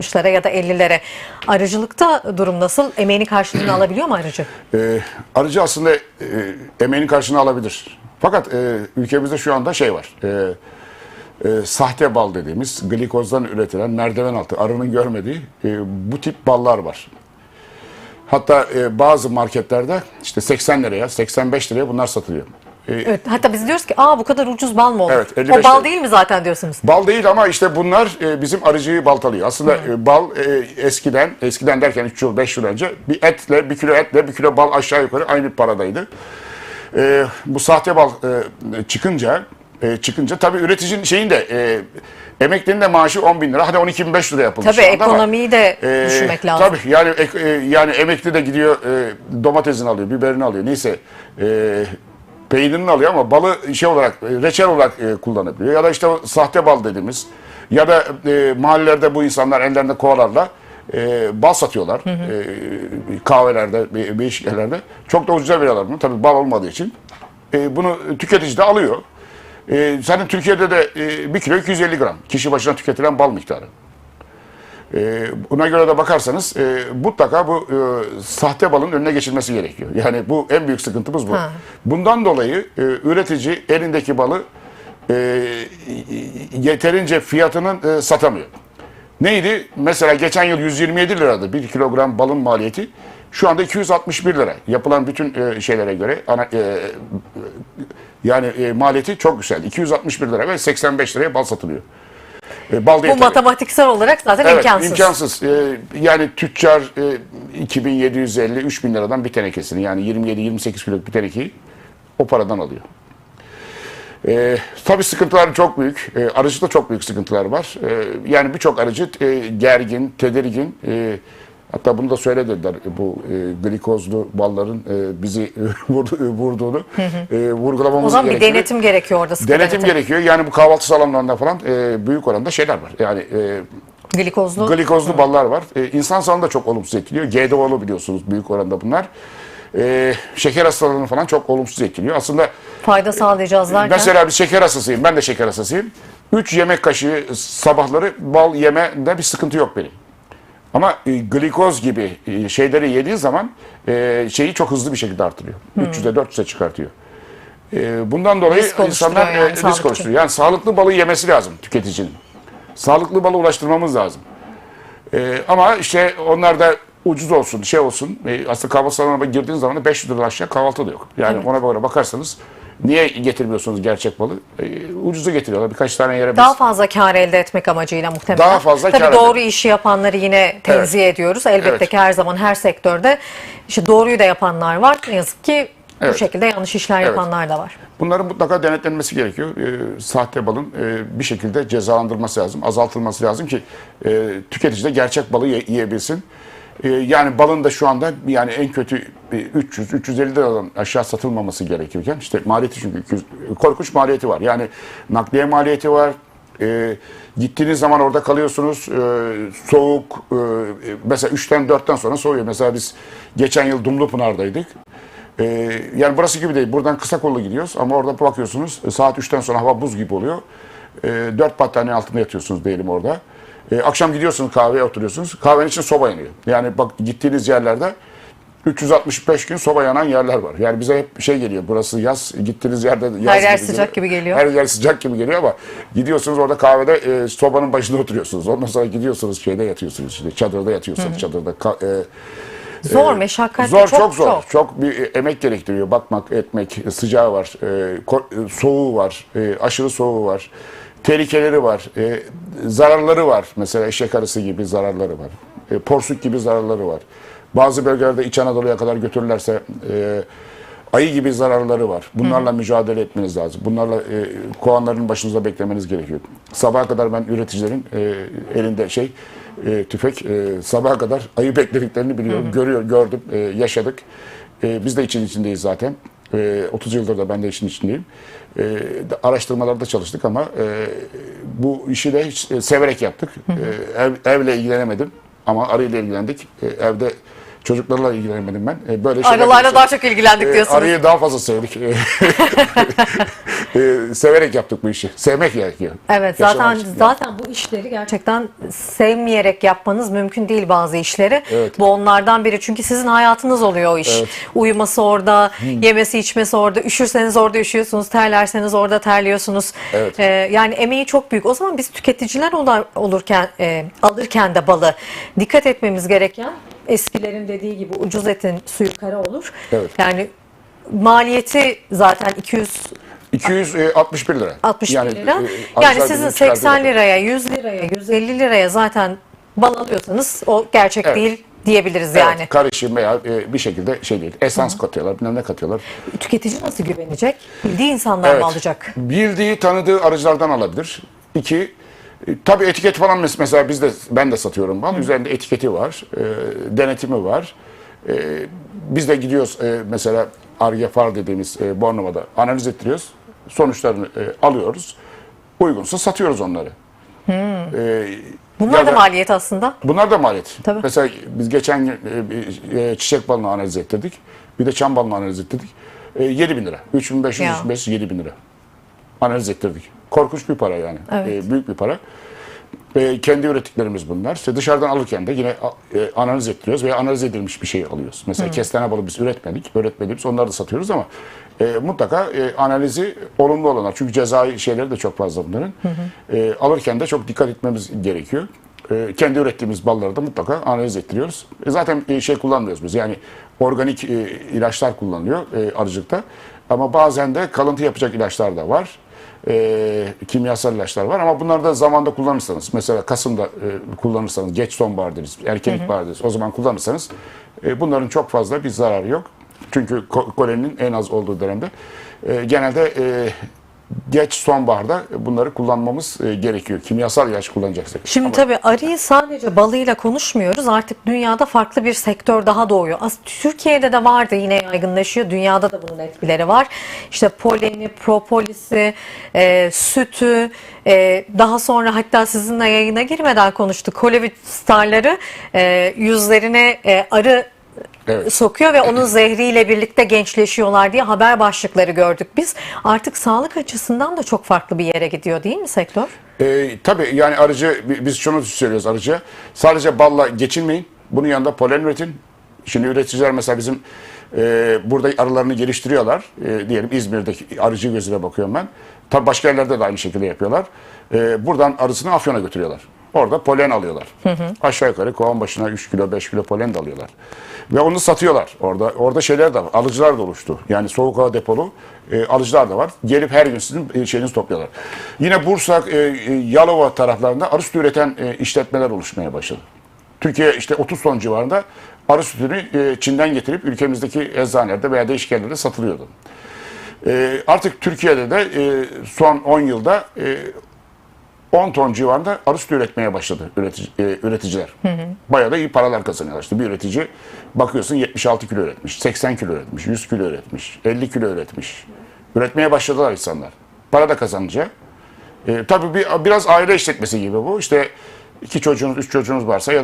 60'lara ya da 50'lere. Arıcılıkta durum nasıl? Emeğini karşılığını alabiliyor mu arıcı? E, arıcı aslında e, emeğinin karşılığını alabilir. Fakat e, ülkemizde şu anda şey var. E, e, sahte bal dediğimiz glikozdan üretilen merdiven altı arının görmediği e, bu tip ballar var. Hatta e, bazı marketlerde işte 80 liraya, 85 liraya bunlar satılıyor. E, Evet, hatta biz diyoruz ki aa bu kadar ucuz bal mı olur? Evet, o 55 bal lira. değil mi zaten diyorsunuz? Bal değil ama işte bunlar e, bizim arıcıyı baltalıyor. Aslında e, bal e, eskiden, eskiden derken 3 yıl 5 yıl önce bir etle, bir kilo etle, bir kilo bal aşağı yukarı aynı paradaydı. E, bu sahte bal e, çıkınca, e, çıkınca tabii üreticinin şeyin de e, emeklinin de maaşı 10 bin lira. Hadi 12.500 lira yapılmış. Tabii şu anda ekonomiyi de e, düşünmek lazım. Tabii yani ek- e, yani emekli de gidiyor e, domatesini alıyor, biberini alıyor. Neyse e, peynirini alıyor ama balı şey olarak e, reçel olarak e, kullanabiliyor. Ya da işte sahte bal dediğimiz ya da e, mahallelerde bu insanlar ellerinde kovalarla e, bal satıyorlar. E, kahvelerde, değişik yerlerde. Çok da ucuza veriyorlar bunu. Tabii bal olmadığı için. E, bunu tüketici de alıyor. E, zaten Türkiye'de de e, 1 kilo 250 gram kişi başına tüketilen bal miktarı. E, buna göre de bakarsanız e, mutlaka bu e, sahte balın önüne geçilmesi gerekiyor. Yani bu en büyük sıkıntımız bu. Ha. Bundan dolayı e, üretici elindeki balı e, yeterince fiyatının e, satamıyor. Neydi? Mesela geçen yıl 127 liradı 1 kilogram balın maliyeti. Şu anda 261 lira. Yapılan bütün e, şeylere göre ana, e, yani e, maliyeti çok güzel. 261 lira ve 85 liraya bal satılıyor. E, bal Bu tabii. matematiksel olarak zaten Evet, imkansız. imkansız. Ee, yani tüccar e, 2750 3000 liradan bir tenekesini yani 27-28 kiloluk bir tenekeyi o paradan alıyor. Ee, tabii sıkıntılar çok büyük. Ee, arıcıda çok büyük sıkıntılar var. Ee, yani birçok arıcı e, gergin, tedirgin. E, hatta bunu da söylediler bu e, glikozlu balların e, bizi vurdu- vurduğunu e, vurgulamamız O zaman bir gerekiyor. denetim gerekiyor orada. sıkı Denetim gerekiyor. Yani bu kahvaltı salonlarında falan e, büyük oranda şeyler var. Yani e, Glikozlu. Glikozlu ballar var. Ee, insan sağlığını da çok olumsuz etkiliyor. GDO'lu biliyorsunuz büyük oranda bunlar. Ee, şeker hastalığını falan çok olumsuz etkiliyor. Aslında fayda sağlayacağız derken. mesela bir şeker hastasıyım. Ben de şeker hastasıyım. 3 yemek kaşığı sabahları bal yemede bir sıkıntı yok benim. Ama e, glikoz gibi e, şeyleri yediği zaman e, şeyi çok hızlı bir şekilde artırıyor. 300'e 400'e çıkartıyor. E, bundan dolayı Risk insanlar yani, e, risk oluşturuyor. Yani sağlıklı balı yemesi lazım tüketicinin. Sağlıklı balı ulaştırmamız lazım. Ee, ama işte onlar da ucuz olsun, şey olsun. Ee, aslında kahvaltı salonuna girdiğiniz zaman da 500 lira aşağı kahvaltı da yok. Yani ona göre bakarsanız niye getirmiyorsunuz gerçek balı? Ee, ucuzu getiriyorlar. Birkaç tane yere biz... Daha fazla kar elde etmek amacıyla muhtemelen. Daha fazla Tabii kar doğru elde- işi yapanları yine tenzih ediyoruz. Elbette Evet. ki her zaman her sektörde işte doğruyu da yapanlar var. Ne yazık ki bu Evet. şekilde yanlış işler Evet. yapanlar da var. Bunların mutlaka denetlenmesi gerekiyor. Ee, sahte balın e, bir şekilde cezalandırılması lazım, azaltılması lazım ki e, tüketici de gerçek balı ye- yiyebilsin. E, yani balın da şu anda yani en kötü e, 300-350 liradan aşağı satılmaması gerekirken işte maliyeti çünkü 200, korkunç maliyeti var. Yani nakliye maliyeti var. E, gittiğiniz zaman orada kalıyorsunuz. E, soğuk. E, mesela 3'ten 4'ten sonra soğuyor. Mesela biz geçen yıl Dumlupınar'daydık. Ee, yani burası gibi değil. Buradan kısa kollu gidiyoruz ama orada bakıyorsunuz e, saat 3'ten sonra hava buz gibi oluyor. Ee, dört battaniye altında yatıyorsunuz diyelim orada. Ee, akşam gidiyorsunuz kahveye oturuyorsunuz. Kahvenin için soba yanıyor. Yani bak gittiğiniz yerlerde 365 gün soba yanan yerler var. Yani bize hep şey geliyor. Burası yaz. Gittiğiniz yerde yaz Her yer gibi sıcak gibi geliyor. Her yer sıcak gibi geliyor ama gidiyorsunuz orada kahvede e, sobanın başında oturuyorsunuz. Ondan sonra gidiyorsunuz şeyde yatıyorsunuz. işte çadırda yatıyorsunuz. Çadırda ka- e, Zor, meşakkatli, Zor, çok, çok, zor. çok. Çok. bir emek gerektiriyor. Bakmak, etmek, sıcağı var, e, e, soğuğu var, e, aşırı soğuğu var, tehlikeleri var, e, zararları var. Mesela eşek arısı gibi zararları var, e, porsuk gibi zararları var. Bazı bölgelerde İç Anadolu'ya kadar götürürlerse e, ayı gibi zararları var. Bunlarla mücadele etmeniz lazım. Bunlarla e, kovanların başınızda beklemeniz gerekiyor. Sabaha kadar ben üreticilerin e, elinde şey e, tüfek e, sabaha kadar ayı beklediklerini biliyorum. Görüyor, gördüm, e, yaşadık. E, biz de için içindeyiz zaten. E, 30 yıldır da ben de işin içindeyim. E, araştırmalarda çalıştık ama e, bu işi de hiç e, severek yaptık. E, ev, evle ilgilenemedim ama arıyla ilgilendik. E, evde Çocuklarla ilgilenemedim ben. E, böyle Arılarla daha çok ilgilendik E, diyorsunuz. Arıyı daha fazla sevdik. E, severek yaptık bu işi. Sevmek gerekiyor. Evet Yaşamak zaten için. zaten bu işleri gerçekten sevmeyerek yapmanız mümkün değil bazı işleri. Evet. Bu onlardan biri çünkü sizin hayatınız oluyor o iş. Evet. Uyuması orada, yemesi içmesi orada, üşürseniz orada üşüyorsunuz, terlerseniz orada terliyorsunuz. Evet. Ee, yani emeği çok büyük. O zaman biz tüketiciler olurken e, alırken de balı dikkat etmemiz gereken eskilerin dediği gibi ucuz etin suyu kara olur. Evet. Yani maliyeti zaten 200 261 lira. 61 lira. e, yani arıcılar sizin Birliği çıkardığı 80 rakam. liraya, 100 liraya, 150 liraya zaten bal alıyorsanız o gerçek Evet. değil diyebiliriz Evet, yani. karışım veya e, bir şekilde şey değil. Esans katıyorlar, bilmem ne katıyorlar. Tüketici nasıl güvenecek? Bildiği insanlar Evet. mı alacak? Bildiği, tanıdığı arıcılardan alabilir. İki, e, tabii etiket falan mes- mesela biz de ben de satıyorum bal. Üzerinde etiketi var, e, denetimi var. E, biz de gidiyoruz e, mesela Argefar dediğimiz e, Bornova'da analiz ettiriyoruz. Sonuçlarını e, alıyoruz. Uygunsa satıyoruz onları. E, Bunlar ya da maliyet aslında. Bunlar da maliyet. Tabii. Mesela biz geçen e, e, çiçek balını analiz ettirdik. Bir de çam balını analiz ettirdik. E, 7 bin lira. 3500, Ya. 3500, 7 bin lira. Analiz ettirdik. Korkunç bir para yani. Evet. E, büyük bir para. E, kendi ürettiklerimiz bunlar. İşte dışarıdan alırken de yine e, analiz ettiriyoruz veya analiz edilmiş bir şey alıyoruz. Mesela kestane balı biz üretmedik. Üretmediğimiz onları da satıyoruz ama e, mutlaka e, analizi olumlu olanlar. Çünkü cezai şeyleri de çok fazla bunların. E, alırken de çok dikkat etmemiz gerekiyor. E, kendi ürettiğimiz balları da mutlaka analiz ettiriyoruz. E, zaten e, şey kullanmıyoruz biz. Yani organik e, ilaçlar kullanılıyor e, arıcılıkta. Ama bazen de kalıntı yapacak ilaçlar da var e, kimyasal ilaçlar var ama bunları da zamanda kullanırsanız mesela Kasım'da e, kullanırsanız geç sonbahar deriz, erken ilkbahar deriz o zaman kullanırsanız e, bunların çok fazla bir zararı yok. Çünkü ko- kolenin en az olduğu dönemde e, genelde e, geç sonbaharda bunları kullanmamız e, gerekiyor. Kimyasal ilaç kullanacaksak. Şimdi Ama tabii arıyı sadece balıyla konuşmuyoruz. Artık dünyada farklı bir sektör daha doğuyor. Aslında Türkiye'de de vardı yine yaygınlaşıyor. Dünyada da bunun etkileri var. İşte poleni, propolisi, e, sütü, e, daha sonra hatta sizinle yayına girmeden konuştuk. Hollywood starları e, yüzlerine e, arı Evet. sokuyor ve onun zehriyle birlikte gençleşiyorlar diye haber başlıkları gördük biz. Artık sağlık açısından da çok farklı bir yere gidiyor değil mi sektör? E, tabii yani arıcı bi- biz şunu söylüyoruz arıcıya. Sadece balla geçinmeyin. Bunun yanında polen üretin. Şimdi üreticiler mesela bizim e, burada arılarını geliştiriyorlar. E, diyelim İzmir'deki arıcı gözüyle bakıyorum ben. Tabii başka yerlerde de aynı şekilde yapıyorlar. E, buradan arısını Afyon'a götürüyorlar. Orada polen alıyorlar. Aşağı yukarı kovan başına 3 kilo 5 kilo polen de alıyorlar. Ve onu satıyorlar. Orada orada şeyler de var. Alıcılar da oluştu. Yani soğuk hava depolu e, alıcılar da var. Gelip her gün sizin e, şeyinizi topluyorlar. Yine Bursa, e, e, Yalova taraflarında arı sütü üreten e, işletmeler oluşmaya başladı. Türkiye işte 30 ton civarında arı sütünü e, Çin'den getirip ülkemizdeki eczanelerde veya değişik yerlerde satılıyordu. E, artık Türkiye'de de e, son 10 yılda e, 10 ton civarında arı sütü üretmeye başladı üretici, e, üreticiler. Bayağı da iyi paralar kazanıyorlar. İşte bir üretici bakıyorsun 76 kilo üretmiş, 80 kilo üretmiş, 100 kilo üretmiş, 50 kilo üretmiş. Üretmeye başladılar insanlar. Para da kazanınca. E, tabii bir, biraz aile işletmesi gibi bu. İşte iki çocuğunuz, üç çocuğunuz varsa ya